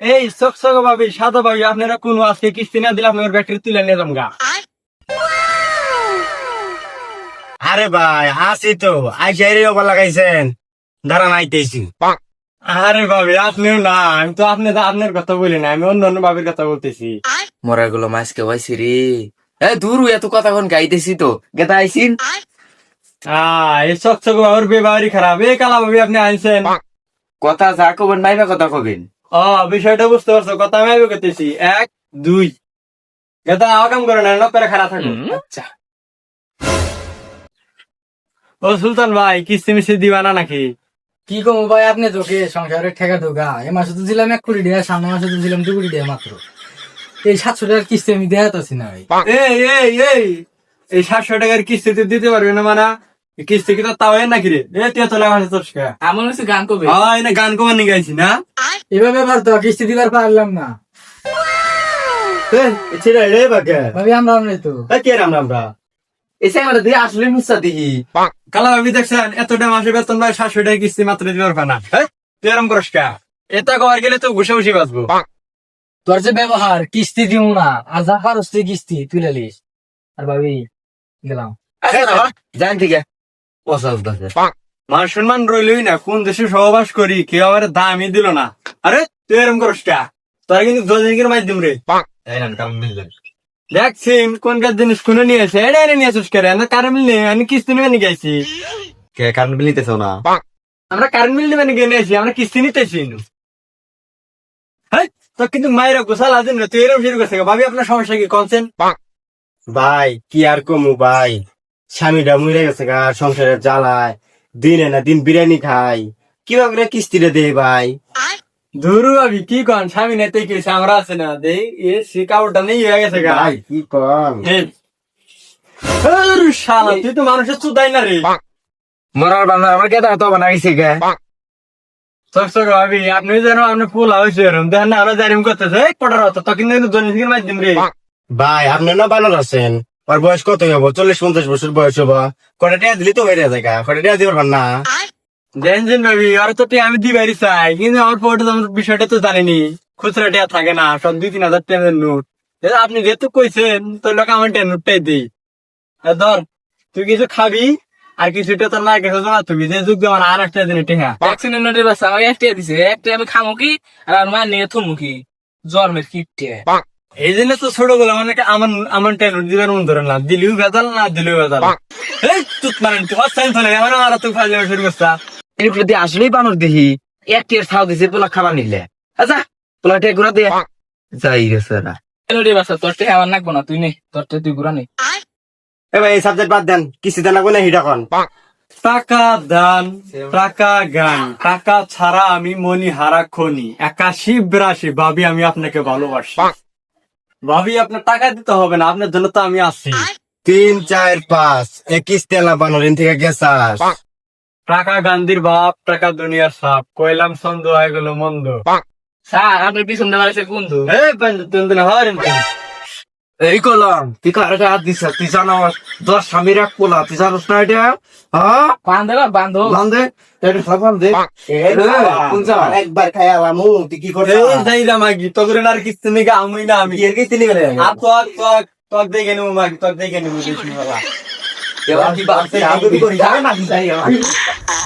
এই চক চক ভাবি সাদা ভাবি আপনারা কোন আজকে কিস্তি না দিলে আপনার ব্যাটারি তুলে নিয়ে যাম গা। আরে ভাই আসি তো আইসাইরে ওপর লাগাইছেন। দাঁড়ান আইতেছি। আরে ভাবি আপনিও না আমি তো আপনি আপনার কথা বলি না আমি অন্য অন্য ভাবির কথা বলতেছি। মরা গুলো মাছকে পাইছি রে। এ দূর এত কথা কোন গাইতেছি তো। গেতা আইসিন আহ এই চক বাবুর খারাপ। এ কালা ভাবি আপনি আনছেন কথা যা কবেন মাইবা কথা কবেন। ও বিষয়টা বুঝতে পারছ কথা আমি আগে করতেছি এক দুই। এটা আকাম করে না করে খারাপ থাকো। আচ্ছা। ও সুলতান ভাই কিস্তি মিস্তি দিবা না নাকি? কি কমো ভাই আপনি তোকে সংসারের ঠেকা ঢোকা এ মাসে তো দিলাম এক কোটি টাকা সামনে মাসে তো দিলাম দু কোটি টাকা মাত্র। এই সাতশো টাকার কিস্তি আমি দেখাতেছি না ভাই। এই এই এই এই সাতশো টাকার কিস্তি তুই দিতে পারবি না মানা। কিস্তি কি তো তাও নাকি রে? এ তুই তো লাগা তোর হচ্ছে গান কবে? হ্যাঁ এনে গান কমান নিয়ে গাইছি না? এভাবে তো কিস্তি দিবার পারলাম না। ছেড়ে রে বাকে। ভাবি আমরা আমরা তো। কে রাম রাম রা এসে আমার দিয়ে আসলে মিশা দিহি। কালা ভাবি দেখছেন এতটা মাসে বেতন ভাই সাতশো টাকা কিস্তি মাত্র হ্যাঁ? তুই এরম করিস কা? এটা কবার গেলে তো ঘুষে ঘুষি বাঁচবো। তোর যে ব্যবহার কিস্তি দিও না আর যা তুই কিস্তি তুলে লিস। আর ভাবি গেলাম। জান ঠিক আছে পচাশ দাসে মান সম্মান রইলই না কোন দেশে সহবাস করি কেউ আমার দামই দিল না। আরে তুই এরম করিস কা তোরা কিন্তু দশজনকের মাধ্যম রে। দেখছিন কোন কার জিনিস কোনে নিয়েছে? এটা এনে নিয়ে আসিস করে? আমরা কারেন্ট বিল নিয়ে আমি কিস্তি নিয়ে গেছি। কে কারণ বিলিতেছ না? আমরা কারেন্ট বিল নিয়ে নিয়েছি আমরা কিস্তি নিতেছি। হ্যাঁ তো কিন্তু মায়েরা গোসাল আছেন না তুই এরকম শুরু করছে ভাবি আপনার সমস্যা কি? কনসেন ভাই কি আর কমু ভাই? স্বামীটা মরে গেছে গা সংসারের জ্বালায়। দিনে না দিন বিরিয়ানি খাই কীভাবে কিস্তিটা দে ভাই? ধুরু ভাবি কি কন স্বামী নেতে কি আমরা আছে না? দেই এ সে কাপড়টা নেই হয়ে গেছে গা। ভাই কি। আরে শালা তুই তো মানুষের চুদাই না রে। মরার বান্ধব আমার কেতা তো বানাইছে গে? চকচক ভাবি আপনি যেন আপনি ফুল হয়েছে এরম দেখেন না আমরা জারিম করতেছে এই পটার হতো তো কিন্তু জনসিংহের মাধ্যম রে। ভাই আপনি না বানর আছেন? ওর বয়স কত হব? চল্লিশ পঞ্চাশ বছর বয়স হব। কটা টাকা দিলি তো হয়ে যায় গা কটা টাকা দিবার না? জেনজেন ভাবি আর তো আমি দিবারই চাই কিন্তু আমার আমার বিষয়টা তো জানিনি। খুচরা টিয়া থাকে না সব দুই তিন হাজার টাকার নোট। আপনি যেহেতু কইছেন তো লোক আমার নোটটাই দিই। ধর তুই কিছু খাবি আর কিছুটা তোর না গেছে জমা তুমি যে যুগ দেওয়ার আর একটা দিনে টিহা। ভ্যাকসিনের নোটের একটা দিছে একটা আমি খামো কি আর আমার মা নিয়ে থমু কি জন্মের কিটে এই জন্য তো ছোটগুলো অনেকে আমার আমার টেন দিবার মন ধরে না দিলিও ভেজাল না দিলিও ভেজাল। এই তুত মানে তুই হস্তান চলে আমার আর তুই ফাইলে শুরু করছা। এরপরে দিয়ে আসলেই বানর দেখি এক টিয়ার ছাও দিছে পোলা খাবার নিলে। আচ্ছা পোলা টিয়া ঘুরা দিয়ে যাই নোটের বাচ্চা তোর টেহা আমার না তুই নে তোর তুই ঘুরা নে। এ ভাই এই সাবজেক্ট বাদ দেন কিস্তি দেন না হিটা কন টাকা দান টাকা গান টাকা ছাড়া আমি মনি হারা খনি। একাশি বিরাশি ভাবি আমি আপনাকে ভালোবাসি। ভাবি আপনার টাকা দিতে হবে না আপনার জন্য তো আমি আছি। তিন চার পাঁচ এ তেলা বানর থেকে গেছাস। টাকা গান্ধীর বাপ টাকা দুনিয়ার সাপ। কইলাম ছন্দ হয়ে গেল মন্দ। স্যার আপনার পিছন দেওয়া বন্ধু? এই বন্ধু তুমি তো না হরেন এই কলম তুই কার হাত দিছ তুই জানো দশ স্বামীর এক পোলা তুই জানোস না এটা? হ্যাঁ? বান্ধব বান্ধব। বান্ধে? এটা সব বান্ধে? একবার খাই আলামু তুই কি করছিস? এই যাইলাম মাগি তোদের আর কিস্তি নিকে আমি না আমি। এর আর তোক তোক তোক দেখে নেব মাগি তোক দেখে নেব বেশি ভালো এবার কি বাড়ছে আমি করি lagi না